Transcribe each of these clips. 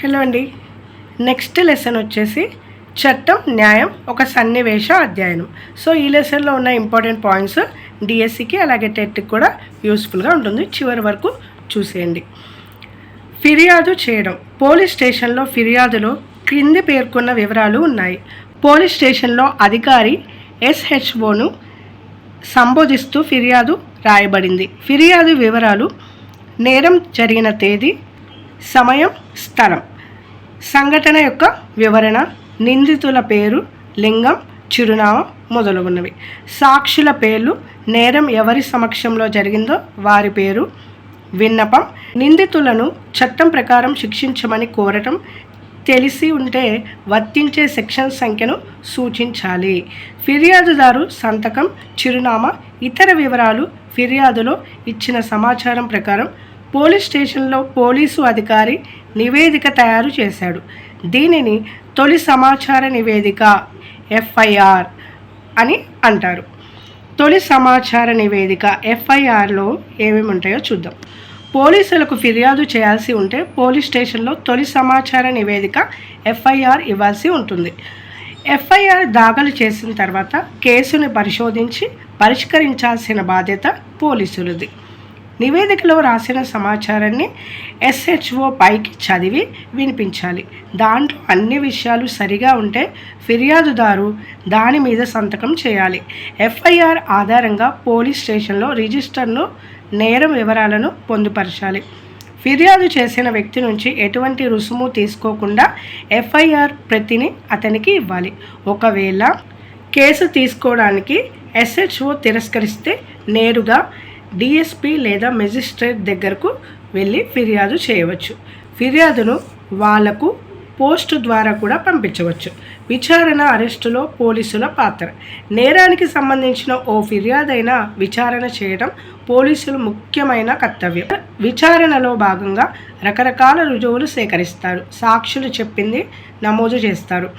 Hello అండి. Next lesson వచ్చేసి చట్టం న్యాయం ఒక సన్నివేశ అధ్యయనం. సో ఈ లెసన్లో ఉన్న ఇంపార్టెంట్ పాయింట్స్ డిఎస్సికి అలాగే టెట్కి కూడా యూస్ఫుల్గా ఉంటుంది. చివరి వరకు చూసేయండి. ఫిర్యాదు చేయడం. పోలీస్ స్టేషన్లో ఫిర్యాదులో క్రింది పేర్కొన్న వివరాలు ఉన్నాయి. పోలీస్ స్టేషన్లో అధికారి ఎస్హెచ్ఓను సంబోధిస్తూ ఫిర్యాదు రాయబడింది. ఫిర్యాదు వివరాలు నేరం జరిగిన తేదీ సమయం స్థలం. సంఘటన యొక్క వివరణ నిందితుల పేరు లింగం చిరునామా మొదలగునవి సాక్షుల పేర్లు నేరం ఎవరి సమక్షంలో జరిగిందో వారి పేరు విన్నపం. నిందితులను చట్టం ప్రకారం శిక్షించమని కోరటం తెలిసి ఉంటే వర్తించే సెక్షన్ సంఖ్యను సూచించాలి. ఫిర్యాదుదారు సంతకం చిరునామా ఇతర వివరాలు ఫిర్యాదులో ఇచ్చిన సమాచారం ప్రకారం పోలీస్ స్టేషన్లో పోలీసు అధికారి నివేదిక తయారు చేశాడు. దీనిని తొలి సమాచార నివేదిక ఎఫ్ఐఆర్ అని అంటారు. తొలి సమాచార నివేదిక ఎఫ్ఐఆర్లో ఏమేమి ఉంటాయో చూద్దాం. పోలీసులకు ఫిర్యాదు చేయాల్సి ఉంటే పోలీస్ స్టేషన్లో తొలి సమాచార నివేదిక ఎఫ్ఐఆర్ ఇవ్వాల్సి ఉంటుంది. ఎఫ్ఐఆర్ దాఖలు చేసిన తర్వాత కేసుని పరిశోధించి పరిష్కరించాల్సిన బాధ్యత పోలీసులది. నివేదికలో రాసిన సమాచారాన్ని ఎస్హెచ్ఓ పైకి చదివి వినిపించాలి. దాంట్లో అన్ని విషయాలు సరిగా ఉంటే ఫిర్యాదుదారు దాని మీద సంతకం చేయాలి. ఎఫ్ఐఆర్ ఆధారంగా పోలీస్ స్టేషన్లో రిజిస్టర్ను నేరం వివరాలను పొందుపరచాలి. ఫిర్యాదు చేసిన వ్యక్తి నుంచి ఎటువంటి రుసుము తీసుకోకుండా ఎఫ్ఐఆర్ ప్రతిని అతనికి ఇవ్వాలి. ఒకవేళ కేసు తీసుకోవడానికి ఎస్హెచ్ఓ తిరస్కరిస్తే నేరుగా డిఎస్పి లేదా మెజిస్ట్రేట్ దగ్గరకు వెళ్ళి ఫిర్యాదు చేయవచ్చు. ఫిర్యాదును వాళ్ళకు పోస్ట్ ద్వారా కూడా పంపించవచ్చు. విచారణ అరెస్టులో పోలీసుల పాత్ర. నేరానికి సంబంధించిన ఓ ఫిర్యాదైన విచారణ చేయడం పోలీసులు ముఖ్యమైన కర్తవ్యం. విచారణలో భాగంగా రకరకాల రుజువులు సేకరిస్తారు. సాక్షులు చెప్పింది నమోదు చేస్తారు.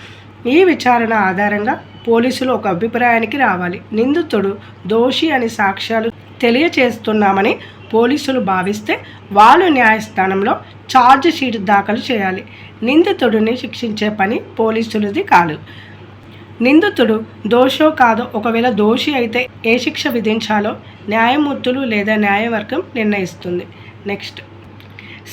ఈ విచారణ ఆధారంగా పోలీసులు ఒక అభిప్రాయానికి రావాలి. నిందితుడు దోషి అని సాక్ష్యాలు తెలియచేస్తున్నామని పోలీసులు భావిస్తే వాళ్ళు న్యాయస్థానంలో ఛార్జ్ షీట్ దాఖలు చేయాలి. నిందితుడిని శిక్షించే పని పోలీసులది కాదు. నిందితుడు దోషో కాదో ఒకవేళ దోషి అయితే ఏ శిక్ష విధించాలో న్యాయమూర్తులు లేదా న్యాయవర్గం నిర్ణయిస్తుంది. నెక్స్ట్.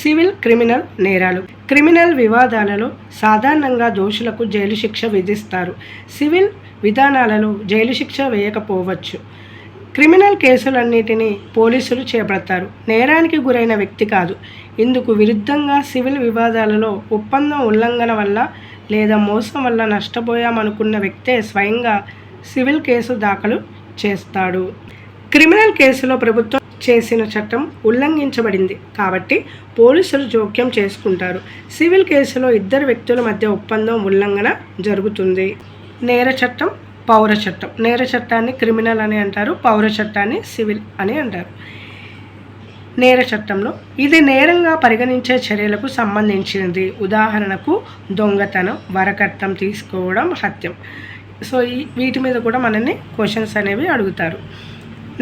సివిల్ క్రిమినల్ నేరాలు. క్రిమినల్ వివాదాలలో సాధారణంగా దోషులకు జైలు శిక్ష విధిస్తారు. సివిల్ విధానాలలో జైలు శిక్ష వేయకపోవచ్చు. క్రిమినల్ కేసులన్నిటినీ పోలీసులు చేపడతారు. నేరానికి గురైన వ్యక్తి కాదు. ఇందుకు విరుద్ధంగా సివిల్ వివాదాలలో ఒప్పందం ఉల్లంఘన వల్ల లేదా మోసం వల్ల నష్టపోయామనుకున్న వ్యక్తే స్వయంగా సివిల్ కేసు దాఖలు చేస్తాడు. క్రిమినల్ కేసులో ప్రభుత్వం చేసిన చట్టం ఉల్లంఘించబడింది. కాబట్టి పోలీసులు జోక్యం చేసుకుంటారు. సివిల్ కేసులో ఇద్దరు వ్యక్తుల మధ్య ఒప్పందం ఉల్లంఘన జరుగుతుంది. నేర చట్టం పౌర చట్టం నేర చట్టాన్ని క్రిమినల్ అని అంటారు పౌర చట్టాన్ని సివిల్ అని అంటారు. నేర చట్టంలో ఇది నేరంగా పరిగణించే చర్యలకు సంబంధించినది. ఉదాహరణకు దొంగతనం వరకట్నం తీసుకోవడం హత్యం. సో ఈ వీటి మీద కూడా మనల్ని క్వశ్చన్స్ అనేవి అడుగుతారు.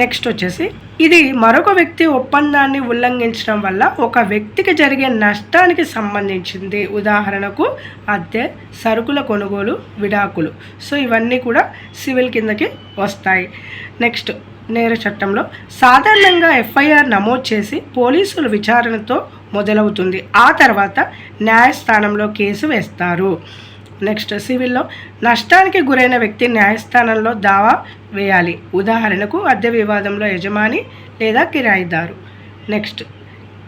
నెక్స్ట్ వచ్చేసి ఇది మరొక వ్యక్తి ఒప్పందాన్ని ఉల్లంఘించడం వల్ల ఒక వ్యక్తికి జరిగే నష్టానికి సంబంధించింది. ఉదాహరణకు అద్దె సరుకుల కొనుగోలు విడాకులు. సో ఇవన్నీ కూడా సివిల్ కిందకి వస్తాయి. నెక్స్ట్ నేర చట్టంలో సాధారణంగా ఎఫ్ఐఆర్ నమోదు చేసి పోలీసుల విచారణతో మొదలవుతుంది. ఆ తర్వాత న్యాయస్థానంలో కేసు వేస్తారు. నెక్స్ట్ సివిల్లో నష్టానికి గురైన వ్యక్తి న్యాయస్థానంలో దావా వేయాలి. ఉదాహరణకు అద్దె వివాదంలో యజమాని లేదా కిరాయిదారు. నెక్స్ట్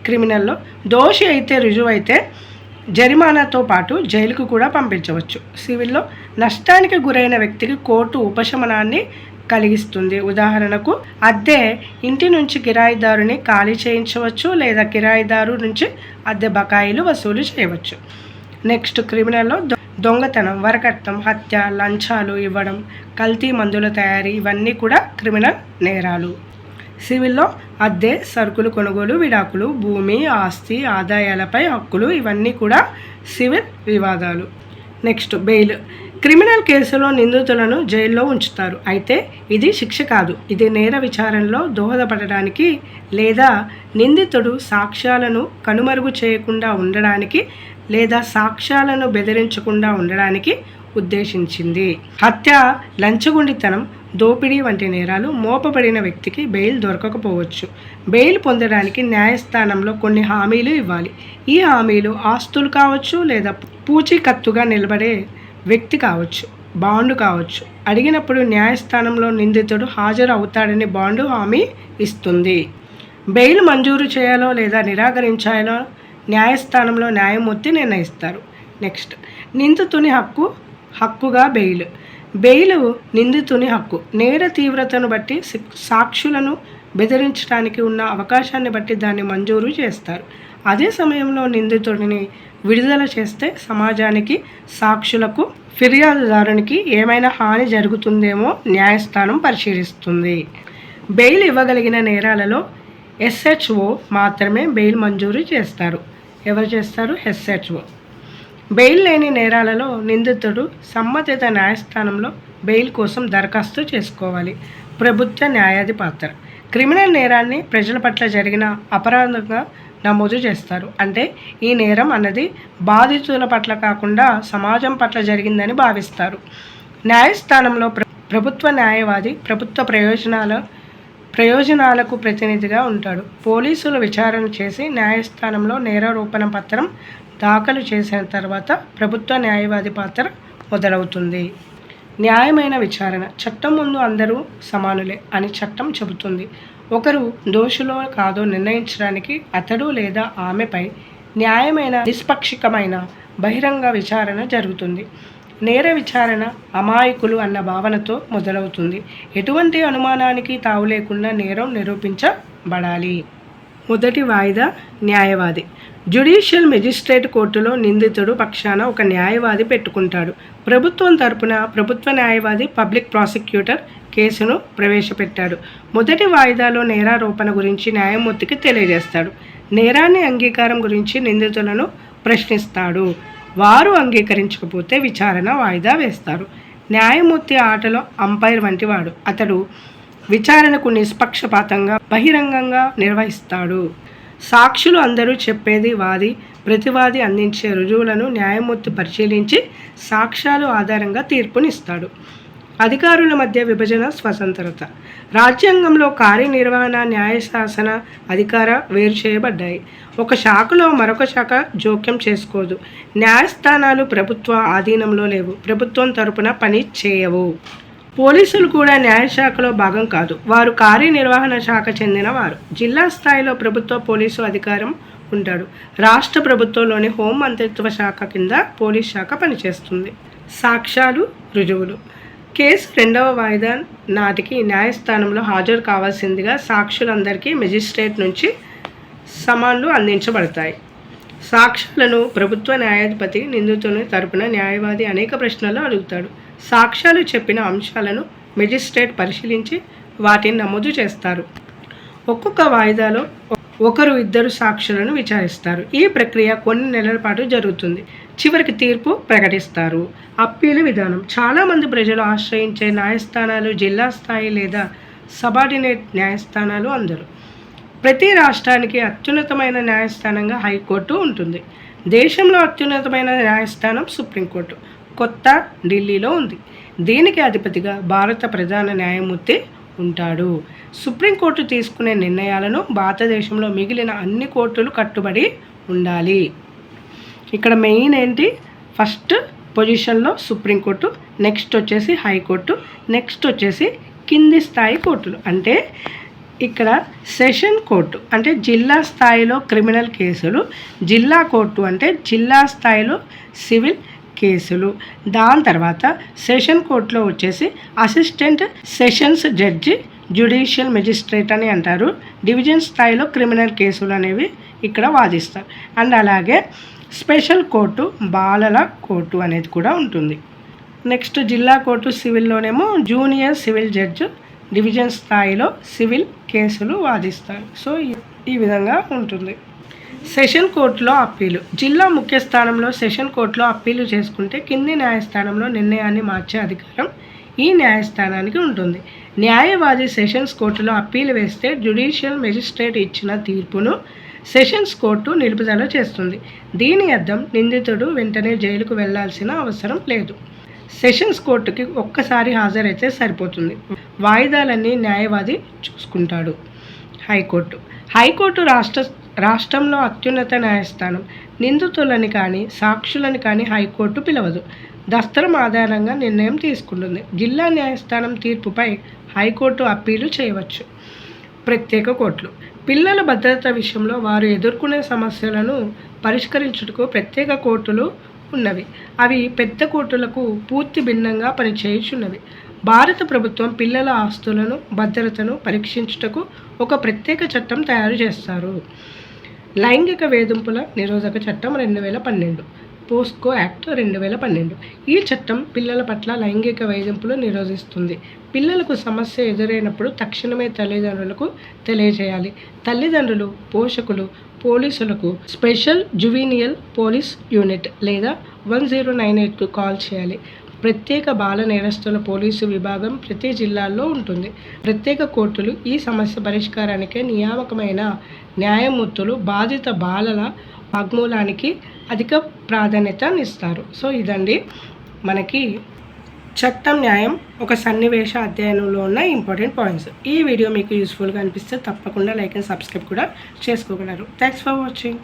క్రిమినల్లో దోషి అయితే రుజువు అయితే జరిమానాతో పాటు జైలుకు కూడా పంపించవచ్చు. సివిల్లో నష్టానికి గురైన వ్యక్తికి కోర్టు ఉపశమనాన్ని కలిగిస్తుంది. ఉదాహరణకు అద్దె ఇంటి నుంచి కిరాయిదారుని ఖాళీ చేయించవచ్చు లేదా కిరాయిదారు నుంచి అద్దె బకాయిలు వసూలు చేయవచ్చు. నెక్స్ట్ క్రిమినల్లో దొంగతనం వరకట్నం హత్య లంచాలు ఇవ్వడం కల్తీ మందుల తయారీ ఇవన్నీ కూడా క్రిమినల్ నేరాలు. సివిల్లో అద్దె సరుకులు కొనుగోలు విడాకులు భూమి ఆస్తి ఆదాయాలపై హక్కులు ఇవన్నీ కూడా సివిల్ వివాదాలు. Next bail. క్రిమినల్ కేసులో నిందితులను జైల్లో ఉంచుతారు. అయితే ఇది శిక్ష కాదు. ఇది నేర విచారణలో దోహదపడడానికి లేదా నిందితుడు సాక్ష్యాలను కనుమరుగు చేయకుండా ఉండడానికి లేదా సాక్ష్యాలను బెదిరించకుండా ఉండడానికి ఉద్దేశించింది. హత్య లంచగొండితనం దోపిడీ వంటి నేరాలు మోపబడిన వ్యక్తికి బెయిల్ దొరకకపోవచ్చు. బెయిల్ పొందడానికి న్యాయస్థానంలో కొన్ని హామీలు ఇవ్వాలి. ఈ హామీలు ఆస్తులు కావచ్చు లేదా పూచీకత్తుగా నిలబడే వ్యక్తి కావచ్చు బాండు కావచ్చు. అడిగినప్పుడు న్యాయస్థానంలో నిందితుడు హాజరు అవుతాడని బాండు హామీ ఇస్తుంది. బెయిల్ మంజూరు చేయాలో లేదా నిరాకరించాలో న్యాయస్థానంలో న్యాయమూర్తి నిర్ణయిస్తారు. నెక్స్ట్ నిందితుని హక్కు హక్కుగా బెయిల్. బెయిల్ నిందితుని హక్కు. నేర తీవ్రతను బట్టి సాక్షులను బెదిరించడానికి ఉన్న అవకాశాన్ని బట్టి దాన్ని మంజూరు చేస్తారు. అదే సమయంలో నిందితుడిని విడుదల చేస్తే సమాజానికి సాక్షులకు ఫిర్యాదుదారునికి ఏమైనా హాని జరుగుతుందేమో న్యాయస్థానం పరిశీలిస్తుంది. బెయిల్ ఇవ్వగలిగిన నేరాలలో ఎస్హెచ్ఓ మాత్రమే బెయిల్ మంజూరు చేస్తారు. ఎవరు చేస్తారు? హెచ్ఎచ్ఓ బెయిల్ లేని నేరాలలో నిందితుడు సంబంధిత న్యాయస్థానంలో బెయిల్ కోసం దరఖాస్తు చేసుకోవాలి. ప్రభుత్వ న్యాయాధి పాత్ర క్రిమినల్ నేరాన్ని ప్రజల పట్ల జరిగిన అపరాధంగా నమోదు చేస్తారు. అంటే ఈ నేరం అన్నది బాధితుల పట్ల కాకుండా సమాజం పట్ల జరిగిందని భావిస్తారు. న్యాయస్థానంలో ప్ర ప్రభుత్వ న్యాయవాది ప్రభుత్వ ప్రయోజనాల ప్రయోజనాలకు ప్రతినిధిగా ఉంటాడు. పోలీసులు విచారణ చేసి న్యాయస్థానంలో నేరారోపణ పత్రం దాఖలు చేసిన తర్వాత ప్రభుత్వ న్యాయవాది పాత్ర మొదలవుతుంది. న్యాయమైన విచారణ చట్టం ముందు అందరూ సమానులే అని చట్టం చెబుతుంది. ఒకరు దోషులో కాదో నిర్ణయించడానికి అతడు లేదా ఆమెపై న్యాయమైన నిష్పక్షికమైన బహిరంగ విచారణ జరుగుతుంది. నేర విచారణ అమాయకులు అన్న భావనతో మొదలవుతుంది. ఎటువంటి అనుమానానికి తావు లేకుండా నేరం నిరూపించబడాలి. మొదటి వాయిదా న్యాయవాది. జ్యుడిషియల్ మెజిస్ట్రేట్ కోర్టులో నిందితుడు పక్షాన ఒక న్యాయవాది పెట్టుకుంటాడు. ప్రభుత్వం తరపున ప్రభుత్వ న్యాయవాది పబ్లిక్ ప్రాసిక్యూటర్ కేసును ప్రవేశపెట్టాడు. మొదటి వాయిదాలో నేరారోపణ గురించి న్యాయమూర్తికి తెలియజేస్తాడు. నేరాన్ని అంగీకారం గురించి నిందితులను ప్రశ్నిస్తాడు. వారు అంగీకరించకపోతే విచారణ వాయిదా వేస్తారు. న్యాయమూర్తి ఆటలో అంపైర్ వంటివాడు. అతడు విచారణకు నిష్పక్షపాతంగా బహిరంగంగా నిర్వహిస్తాడు. సాక్షులు అందరూ చెప్పేది వాది ప్రతివాది అందించే రుజువులను న్యాయమూర్తి పరిశీలించి సాక్ష్యాలు ఆధారంగా తీర్పునిస్తాడు. అధికారుల మధ్య విభజన స్వతంత్రత. రాజ్యాంగంలో కార్యనిర్వహణ న్యాయశాసన అధికార వేరు చేయబడ్డాయి. ఒక శాఖలో మరొక శాఖ జోక్యం చేసుకోదు. న్యాయస్థానాలు ప్రభుత్వ ఆధీనంలో లేవు. ప్రభుత్వం తరపున పని చేయవు. పోలీసులు కూడా న్యాయశాఖలో భాగం కాదు. వారు కార్యనిర్వహణ శాఖ చెందిన వారు జిల్లా స్థాయిలో ప్రభుత్వ పోలీసు అధికారం ఉంటాడు. రాష్ట్ర ప్రభుత్వంలోని హోం మంత్రిత్వ శాఖ కింద పోలీస్ శాఖ పనిచేస్తుంది. సాక్ష్యాలు రుజువులు. కేసు రెండవ వాయిదా నాటికి న్యాయస్థానంలో హాజరు కావాల్సిందిగా సాక్షులందరికీ మెజిస్ట్రేట్ నుంచి సమాన్లు అందించబడతాయి. సాక్ష్యాలను ప్రభుత్వ న్యాయాధిపతి నిందితుని తరపున న్యాయవాది అనేక ప్రశ్నలు అడుగుతాడు. సాక్ష్యాలు చెప్పిన అంశాలను మెజిస్ట్రేట్ పరిశీలించి వాటిని నమోదు చేస్తారు. ఒక్కొక్క వాయిదాలో ఒకరు ఇద్దరు సాక్షులను విచారిస్తారు. ఈ ప్రక్రియ కొన్ని నెలల పాటు జరుగుతుంది. చివరికి తీర్పు ప్రకటిస్తారు. అప్పీలు విధానం. చాలామంది ప్రజలు ఆశ్రయించే న్యాయస్థానాలు జిల్లా స్థాయి లేదా సబార్డినేట్ న్యాయస్థానాలు అందరు. ప్రతి రాష్ట్రానికి అత్యున్నతమైన న్యాయస్థానంగా హైకోర్టు ఉంటుంది. దేశంలో అత్యున్నతమైన న్యాయస్థానం సుప్రీంకోర్టు. కొత్త ఢిల్లీలో ఉంది. దీనికి అధిపతిగా భారత ప్రధాన న్యాయమూర్తి ఉంటాడు. సుప్రీంకోర్టు తీసుకునే నిర్ణయాలను భారతదేశంలో మిగిలిన అన్ని కోర్టులు కట్టుబడి ఉండాలి. ఇక్కడ మెయిన్ ఏంటి? ఫస్ట్ పొజిషన్లో సుప్రీంకోర్టు నెక్స్ట్ వచ్చేసి హైకోర్టు నెక్స్ట్ వచ్చేసి కింది స్థాయి కోర్టులు. అంటే ఇక్కడ సెషన్ కోర్టు అంటే జిల్లా స్థాయిలో క్రిమినల్ కేసులు జిల్లా కోర్టు అంటే జిల్లా స్థాయిలో సివిల్ కేసులు. దాని తర్వాత సెషన్ కోర్టులో వచ్చేసి assistant sessions judge judicial magistrate అని అంటారు. డివిజన్ స్థాయిలో క్రిమినల్ కేసులు అనేవి ఇక్కడ వాదిస్తారు. అండ్ అలాగే స్పెషల్ కోర్టు బాలల కోర్టు అనేది కూడా ఉంటుంది. నెక్స్ట్ జిల్లా కోర్టు సివిల్లోనేమో జూనియర్ సివిల్ జడ్జ్ డివిజన్ స్థాయిలో సివిల్ కేసులు వాదిస్తారు. సో ఈ- ఈ విధంగా ఉంటుంది. సెషన్ కోర్టులో అప్పీలు. జిల్లా ముఖ్య స్థానంలో సెషన్ కోర్టులో అప్పీలు చేసుకుంటే కింది న్యాయస్థానంలో నిర్ణయాన్ని మార్చే అధికారం ఈ న్యాయస్థానానికి ఉంటుంది. న్యాయవాది సెషన్స్ కోర్టులో అప్పీలు వేస్తే జ్యుడిషియల్ మెజిస్ట్రేట్ ఇచ్చిన తీర్పును సెషన్స్ కోర్టు నిలుపుదల చేస్తుంది. దీని అర్థం నిందితుడు వెంటనే జైలుకు వెళ్ళాల్సిన అవసరం లేదు. సెషన్స్ కోర్టుకి ఒక్కసారి హాజరైతే సరిపోతుంది. వాయిదాలన్నీ న్యాయవాది చూసుకుంటాడు. హైకోర్టు. హైకోర్టు రాష్ట్ర రాష్ట్రంలో అత్యున్నత న్యాయస్థానం. నిందితులని కానీ సాక్షులని కానీ హైకోర్టు పిలవదు. దస్త్రం ఆధారంగా నిర్ణయం తీసుకుంటుంది. జిల్లా న్యాయస్థానం తీర్పుపై హైకోర్టు అప్పీలు చేయవచ్చు. ప్రత్యేక కోర్టులు. పిల్లల భద్రత విషయంలో వారు ఎదుర్కొనే సమస్యలను పరిష్కరించుటకు ప్రత్యేక కోర్టులు ఉన్నవి. అవి పెద్ద కోర్టులకు పూర్తి భిన్నంగా పనిచేయుచున్నవి. భారత ప్రభుత్వం పిల్లల ఆస్తులను భద్రతను పరీక్షించుటకు ఒక ప్రత్యేక చట్టం తయారు చేస్తారు. లైంగిక వేధింపుల నిరోధక చట్టం రెండు వేల పన్నెండు. పోస్కో యాక్ట్ రెండు వేల పన్నెండు. ఈ చట్టం పిల్లల పట్ల లైంగిక వేధింపులు నిరోధిస్తుంది. పిల్లలకు సమస్య ఎదురైనప్పుడు తక్షణమే తల్లిదండ్రులకు తెలియజేయాలి. తల్లిదండ్రులు పోషకులు పోలీసులకు స్పెషల్ జువీనియల్ పోలీస్ యూనిట్ లేదా వన్ జీరో నైన్ ఎయిట్కు కాల్ చేయాలి. ప్రత్యేక బాల నేరస్తుల పోలీసు విభాగం ప్రతి జిల్లాల్లో ఉంటుంది. ప్రత్యేక కోర్టులు ఈ సమస్య పరిష్కారానికే నియామకమైన న్యాయమూర్తులు బాధిత బాలల వాగ్మూలానికి అధిక ప్రాధాన్యతనిస్తారు సో ఇదండి మనకి చట్టం న్యాయం ఒక సన్నివేశ అధ్యయనంలో ఉన్న ఇంపార్టెంట్ పాయింట్స్. ఈ వీడియో మీకు యూస్ఫుల్గా అనిపిస్తే తప్పకుండా లైక్ అండ్ సబ్స్క్రైబ్ కూడా చేసుకోగలరు. Thanks for watching.